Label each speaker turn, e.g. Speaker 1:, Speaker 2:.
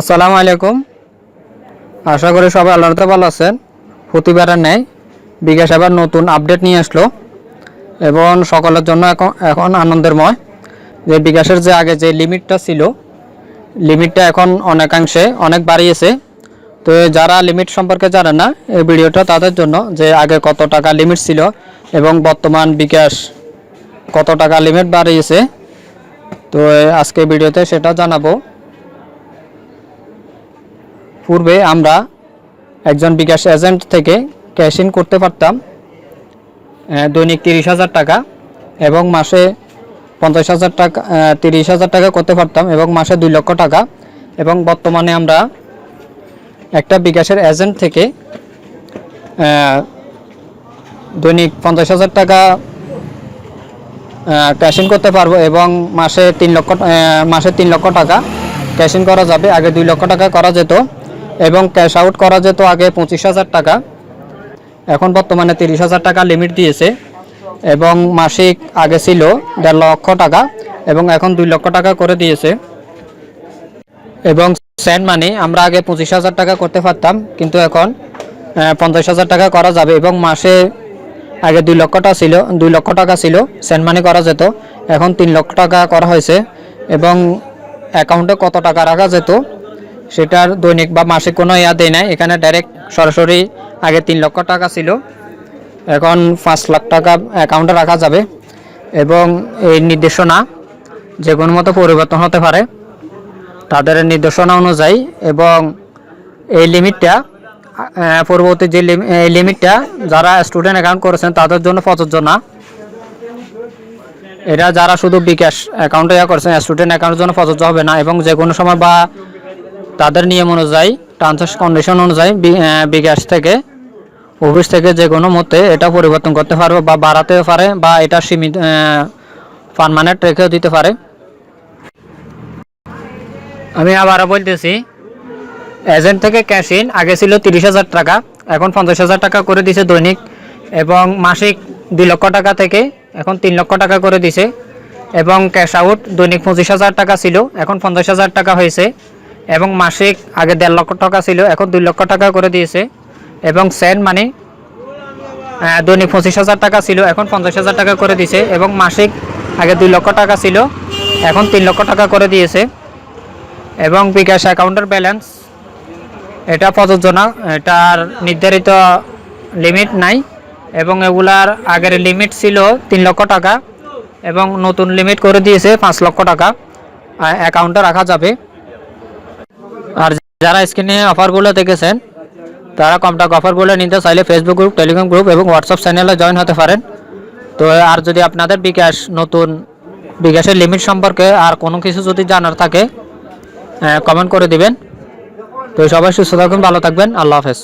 Speaker 1: আসসালামু আলাইকুম। আশা করি সবাই আল্লাহতে ভালো আছেন। প্রতিবারের ন্যায় বিকাশ আবার নতুন আপডেট নিয়ে আসলো এবং সকলের জন্য এখন এখন আনন্দেরময় যে বিকাশের যে আগে যে লিমিটটা ছিল, লিমিটটা এখন অনেকাংশে অনেক বাড়িয়েছে। তো যারা লিমিট সম্পর্কে জানে না, এই ভিডিওটা তাদের জন্য যে আগে কত টাকা লিমিট ছিল এবং বর্তমান বিকাশ কত টাকা লিমিট বাড়িয়েছে তো আজকে ভিডিওতে সেটা জানাব। পূর্বে আমরা একজন বিকাশ এজেন্ট থেকে ক্যাশ ইন করতে পারতাম দৈনিক তিরিশ হাজার টাকা এবং মাসে পঞ্চাশ হাজার টাকা তিরিশ হাজার টাকা করতে পারতাম এবং মাসে দুই লক্ষ টাকা এবং বর্তমানে আমরা একটা বিকাশের এজেন্ট থেকে দৈনিক পঞ্চাশ হাজার টাকা ক্যাশ করতে পারব এবং মাসে তিন লক্ষ মাসে তিন লক্ষ টাকা। ক্যাশ করা যাবে, আগে দুই লক্ষ টাকা করা যেত এবং ক্যাশ আউট করা যেত আগে পঁচিশ হাজার টাকা। এখন বর্তমানে তিরিশ হাজার টাকা লিমিট দিয়েছে এবং মাসিক আগে ছিল দেড় লক্ষ টাকা এবং এখন দুই লক্ষ টাকা করে দিয়েছে। এবং সেন্ড মানি আমরা আগে পঁচিশ হাজার টাকা করতে পারতাম, কিন্তু এখন পঞ্চাশ হাজার টাকা করা যাবে এবং মাসে আগে দুই লক্ষটা ছিল, দুই লক্ষ টাকা ছিল সেন্ড মানি করা যেত, এখন তিন লক্ষ টাকা করা হয়েছে, এবং অ্যাকাউন্টে কত টাকা রাখা যেত, সেটার দৈনিক বা মাসিক কোনো ইয়া দেয় নাই, এখানে ডাইরেক্ট সরাসরি আগে তিন লক্ষ টাকা ছিল, এখন পাঁচ লাখ টাকা অ্যাকাউন্টে রাখা যাবে, এবং এই নির্দেশনা যে কোনো মতো পরিবর্তন হতে পারে, তাদের নির্দেশনা অনুযায়ী, এবং এই লিমিটটা পরবর্তী যে লিমিটটা যারা স্টুডেন্ট অ্যাকাউন্ট করেছেন তাদের জন্য প্রযোজ্য না। এটা যারা শুধু বিকাশ অ্যাকাউন্টে ইয়া করেছেন স্টুডেন্ট অ্যাকাউন্টের জন্য প্রযোজ্য হবে না এবং যে কোনো সময় বা তাদের নিয়ম অনুযায়ী টার্মস কন্ডিশন অনুযায়ী বিকাশ থেকে অফিস থেকে যে কোনো মতে এটা পরিবর্তন করতে পারবে বা বাড়াতেও পারে বা এটা সীমিত পারমানেন্ট রেখেও দিতে পারে। আমি আবারও বলতেছি এজেন্ট থেকে ক্যাশ ইন আগে ছিল তিরিশ হাজার টাকা, এখন পঞ্চাশ হাজার টাকা করে দিছে দৈনিক, এবং মাসিক দুই লক্ষ টাকা থেকে এখন তিন লক্ষ টাকা করে দিছে, এবং ক্যাশ আউট দৈনিক পঁচিশ হাজার টাকা ছিল, এখন পঞ্চাশ হাজার টাকা হয়েছে, এবং মাসিক আগে দেড় লক্ষ টাকা ছিল, এখন দুই লক্ষ টাকা করে দিয়েছে, এবং সেন্ড মানি দৈনিক পঁচিশ হাজার টাকা ছিল, এখন পঞ্চাশ হাজার টাকা করে দিয়েছে এবং মাসিক আগে দুই লক্ষ টাকা ছিল, এখন তিন লক্ষ টাকা করে দিয়েছে, এবং বিকাশ অ্যাকাউন্টের ব্যালেন্স এটা প্রযোজ্য না। এটার নির্ধারিত লিমিট নাই এবং এগুলার আগের লিমিট ছিল তিন লক্ষ টাকা এবং নতুন লিমিট করে দিয়েছে পাঁচ লক্ষ টাকা। অ্যাকাউন্টে রাখা যাবে। আর যারা স্ক্রিনে অফারগুলো দেখেছেন, তারা কম টাকা অফারগুলো নিতে চাইলে ফেসবুক গ্রুপ টেলিগ্রাম গ্রুপ এবং হোয়াটসঅ্যাপ চ্যানেলে জয়েন হতে পারেন। তো আর যদি আপনাদের বিকাশ, নতুন বিকাশের লিমিট সম্পর্কে আর কোনো কিছু যদি জানার থাকে কমেন্ট করে দিবেন। তো সবাই সুস্থ থাকুন ভালো থাকবেন আল্লাহ হাফেজ।